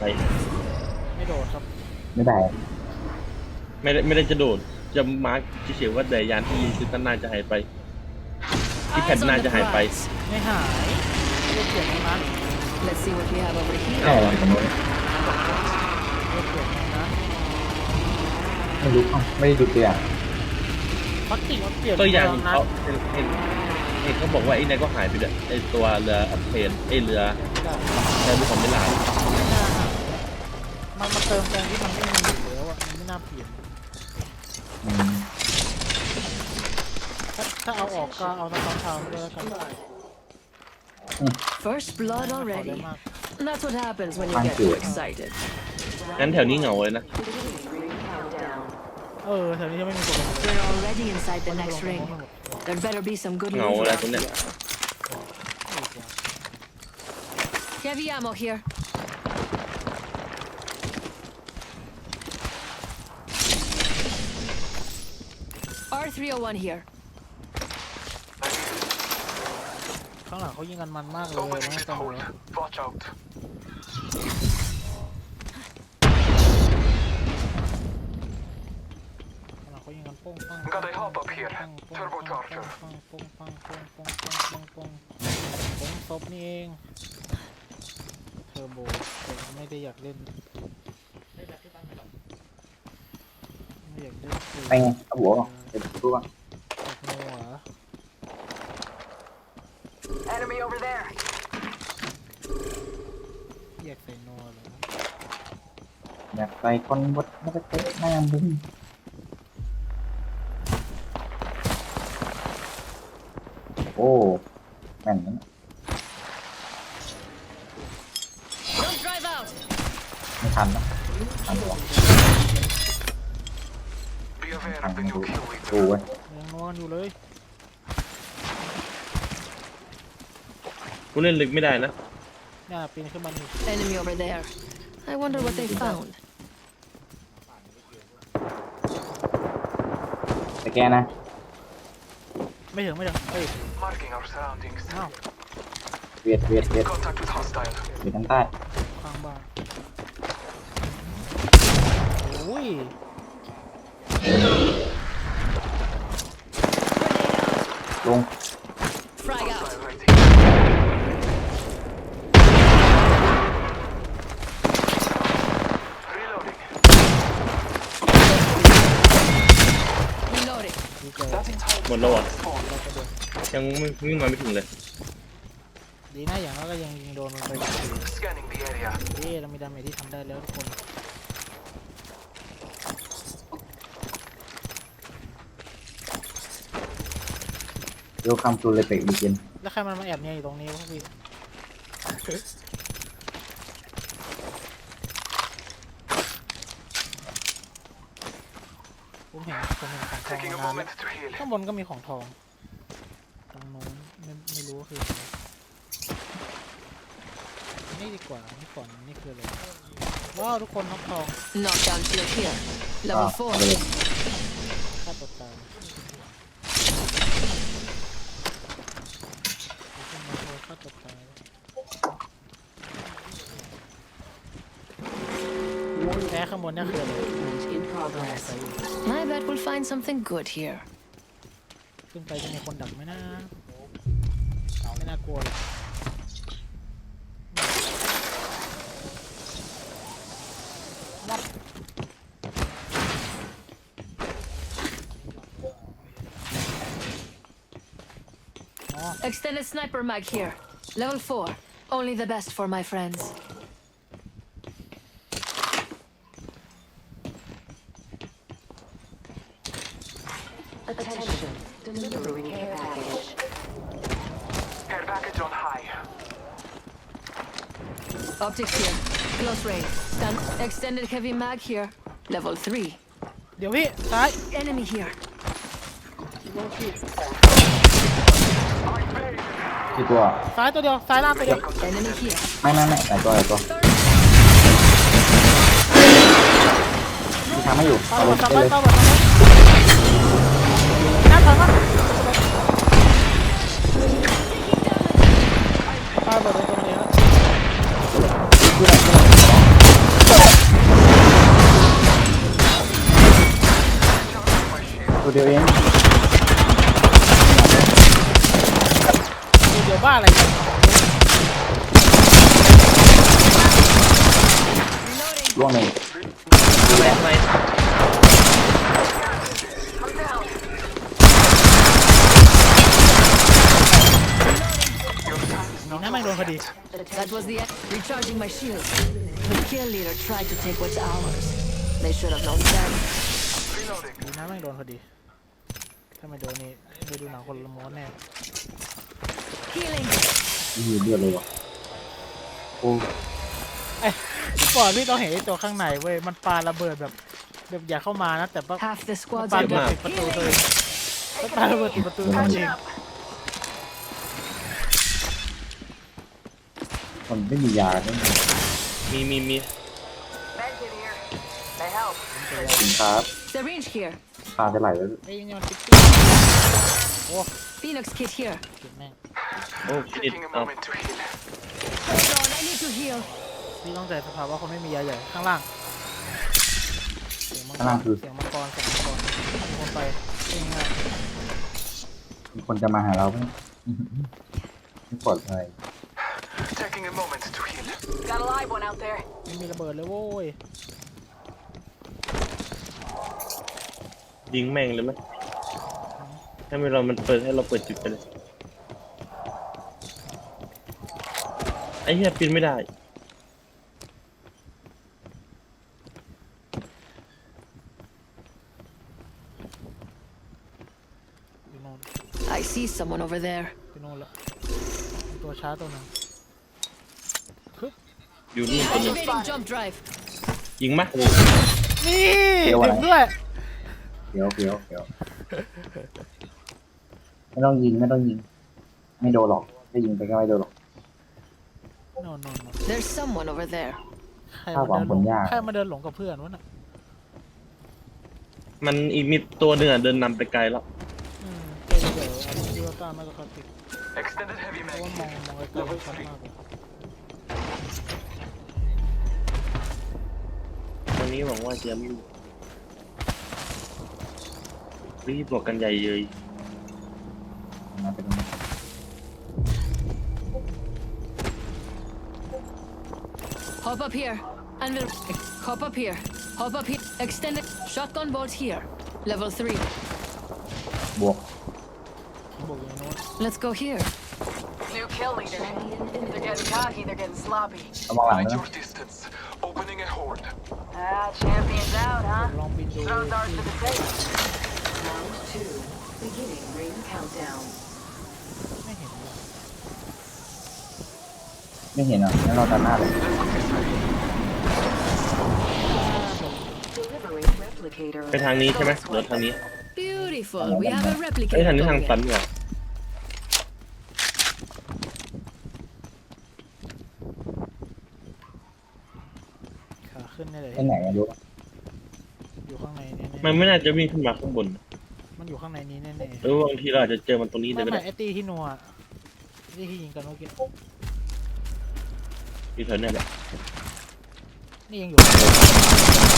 ไปไม่โดดครับไม่ได้ไม่ได้ไม่ได้จะโดด จะมาร์กเฉยๆว่าแต่ยานที่ซิตันน่าจะหายไป ที่แผ่น Eyes หน้า on จะ the หายไป prize. ไม่หายไม่ได้เปลี่ยนตรงนั้น Let's see what we have over แค่ here. อะไรตรงนี้ไม่ได้เปลี่ยนตรงนั้นไม่รู้อะไม่ได้ดูตัวอย่างพลาสติกมันเปลี่ยนตัวอย่างตรงนั้นเขาเห็นเห็นเห็นเขาบอกว่าไอ้นายก็หายไปด้วยไอ้ตัวเรืออัพเพนไอ้เรือได้เรือของมิลานไม่น่าหาย มันมาเติมแรงที่มันไม่มีอยู่แล้วอะมันไม่น่าเปลี่ยนอืมถ้าถ้าเอาออกก็เอาตะกอนเท้าเลยแล้วกัน First blood ขอได้ already. มาก That's what happens when you Thank get you. too excited. งั้นแถวนี้เหงาเลยนะ เออแถวนี้จะไม่มีคนเลย We're already inside the next ring. There better be some good No, loot wala around ko na. here. Heavy ammo here. R301 here. ข้างหลังเขายิงกันมันมากเลย Somebody นะ should ตำรว hold. จ Watch out. ข้างหลังเขายิงกันโป้งปัง Got a hop up here. ปังปัง Turbocharger. ปังปังปังปังปังปังปังปังปังซบนี่เองเทอร์โบแต่ไม่ได้อยากเล่นไม่อยากเล่นคือไปไงเอาหัวก่อนเดี๋ยวดูว่าจากนัว Enemy over there. อยากใส่นัวเลยอยากไปคนบดไม่ได้เตะหน้ามึงโอ้แม่นนะ Don't drive out. ไม่ทันนะทันหรอก Be aware ทัน of the ดู new kill ดู leader. ไว้ยยังนัวกันอยู่เลยกูเล่นลึกไม่ได้นะเนี่ยปีนขึ้นมานี่ Enemy over there. I wonder what they found. แต่แกนะไม่ถึงไม่ถึงเฮ้ย Marking our surroundings. อ้าวเวียดเวียดเวียด Contact with hostile. เวียดทางใต้ข้างบ้านโอ้ย ลง Frag out. Hostile right here. Reloading. Reloading. ดีเกิน That entire หมดแล้วอะ spawn. ยังไม่วิ่งมาไม่ถึงเลยดีนะอย่างน้อยก็ยังยิงโดนมันไป Scanning the area. เอ๊ะเรามีดาเมจที่ทำได้แล้วทุกคน เดี๋ยวคำตูเลยเปกดีเกนแล้วใครมันมาแอบเนี่ยอยู่ตรงนี้วะพี่ ผมเห็นผมเห็นของทอง Taking a มานานแล้ว moment to heal. ข้างบนก็มีของทองตรงนู้นไม่ไม่รู้ว่าคืออะไรนี่ดีกว่านี่ก่อนนี่คืออะไรว้าวทุกคนทองทอง Knockdown shield here. อ่า Level เอา 4. ไปเลยฆ่าตัวตาย แพ้ข้างบนนี่คืออะไร In progress. I bet we'll find something good here. ขึ้นไปจะมีคนดักไหมนะไม่น่ากลัวเลยวับอ๋อ Extended sniper mag here. Level 4. Only the best for my friends. Attention. Delivering air package. Air package on high. Optics here. Close range. Stun. Extended heavy mag here. Level 3. Điều bị. Hi. Enemy here. Don't ี่ตัวซ้ายตัวเดียวซ้ายล่างตัวเดียว Enemy here. ไม่ไม่ไม่ไหนตัวไหนตัวที่ทำไม่อยู่เอาบเลยดตาบอยตาบอดตตาอดตตัวเดียวเอง บ้าอะไรกันล่วงหนึ่งแรงไหมนี่นะแม่งโดนพอดี That was the end. Recharging my shield. The kill leader tried to take what's ours. They should have known better. Reloading. ดีนะแม่งโดนพอดี ถ้าไม่โดนนี่ไปดูหนังคนละม้วนแน่ Healing. มีเลือดเลยว่ะโอ้ก่อนพี่ต้องเห็นไอ้ตัวข้างในเว้ย มันปาระเบิดแบบแบบอย่าเข้ามานะ แต่ว่า Half the มัน squad's ปา are ระเบิด dead. ติดประตูตัวเองมันปาระเบิดติดประตูตัวเองมันไม่มียาไม่มีมีมีมี Meds in here. They help. สินค้า Syringe here. พาจะไหลแล้ว ไอ้นี่มันติ๊กติ๊กโอ้ Phoenix kit here. เจ็บแม่งโอ้คิด Taking a เอา moment to heal. Hold on, I need to heal. พี่ต้องใจสภาวะคนไม่มียาใหญ่ข้างล่าง เสียงมังกข้างล่างรคือ เสียงมังกรเสียงมังกรมีคนไปง่ายมีคนจะมาหาเราไหมไม่ปลอดภัย Taking a moment to heal. Got a live one out there. ๆไม่มีระเบิดเลยโว้ยยิงแม่งเลยไหมให้ไม่เรามันเปิดให้เราเปิดจุดไปเลย อ้เหี้ยปีนไม่ได้ อยู่โน่น I see someone over there. ไปโน่นละมีตัวช้าตัวหนึงอยู่นี่คนหนึง Activating jump drive. ยิงมะนี่เดี๋ยวอะไรถึงด้วยเดี๋ยวเดี๋ยวเดี๋ยวไม่ต้องยิงไม่ต้องยิง ไม่โดนหรอกถ้ายิงไปก็ไม่โดนหรอกโน่นโน่นโน่น There's someone over there. ใครถ้ามาหวังเดินผหลลงยากใครมาเดินหลงกับเพื่อนวะน่ะมันอีกมีตัวหนึ่งอะเดินนำไปไกลแล้วอืมเดี๋ยวเดี๋ยวอันนี้ดูว่าก้าไม่ก็เขาติด Extended heavy เพราะ mag ว่ามอง here. มองไกลๆชัดมากเลยตรงนี้หวังว่าจะไม่รีบบอกกันใหญ่เลยมาเป็นตรง Hop up here. And we'll hop up here. Hop up here. Extended shotgun bolt here. Level three. บวกบอกอย่างโน้น Let's go here. New kill leader. They're getting cocky, they're getting sloppy. ระวังหลัง Mind นะ your distance. Opening a horde. Ah, champions out, huh? ลองบินดู Throw darts to the face. Round two. Beginning ring countdown. ไม่เห็นเลยไม่เห็นอะงั้นเราตัดหน้าเลย replicator. ไปทางนี้ใช่ไหมหรือทางนี้ Beautiful. We have a ไอ้ยทาง replicator. นี้ทาง going ตัน in. เหรอขาขึ้นนี่เลยไอ้ไหนอะรู้ปะอยู่ข้างในนี่มันไม่น่าจะวิ่งขึ้นมาข้างบนมันอยู่ข้างในนี้แน่หรือว่าบางทีเราอาจจะเจอมันตรงนี้ๆเลยไม่ก็ไม่ได้ไอตีที่นัวไอ้ที่ยิงกันเมื่อกี้ที่เธอเนี่ยแหละนี่ยังอยู่ Enemy here.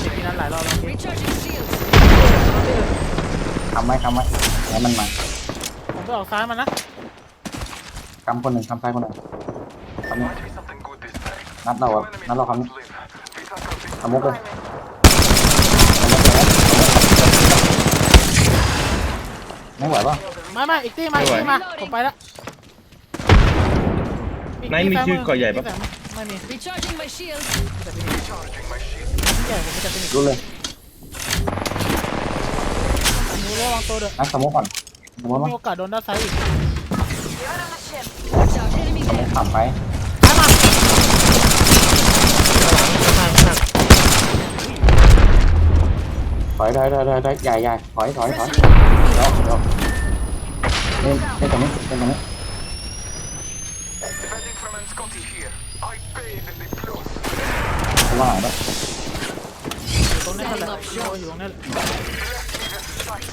เด็กที่นั้นหลายรอบแล้ว Recharging shields. ทำไว้ทำไว้แล้วมันมาผมไปออกซ้ายมันนะกำคนหนึ่งทำซ้ายคนหนึ่งทำนี้ Might be something good this time. นัดเรา No อะ enemies นัดเราคำนี้ left live. We tackle this ทำมุกเลย ไม่ไหวป่ะมามาอีกตีมาอีกตีมา ผมไปละอีนายมีตีชื่อแฟก่อใหญ่ปะอีกตีไม่มี Recharging my shields. แต่ที่นี่ Charging my shield. ใหญ่ผมไม่จะเป็นอีกรู้เลยหนูระวังตัวเด้อนัดสมมุกก่อนสมมุติว่ามีโอกาสโดนด้านซ้ายอีก Watch out. Enemy สมมุก here. ขับไป อยถอยถอยถอยถอยใหญ่ใหญ่ถอยถอยถอยเดี๋ยวเดี๋ยวเล่นเล่นตรงนี้เล่นตรงนี้ Defending from Anscotti here. I bathe in the blue. ว่าแล้ว ตรงนี้แหละโอ้ยอยู่ตรงนี้แหละ Left me the sight.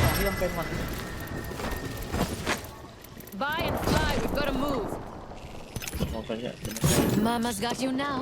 ของที่จำเป็นหมด Buy and fly, we've got to move. Mama's got you now.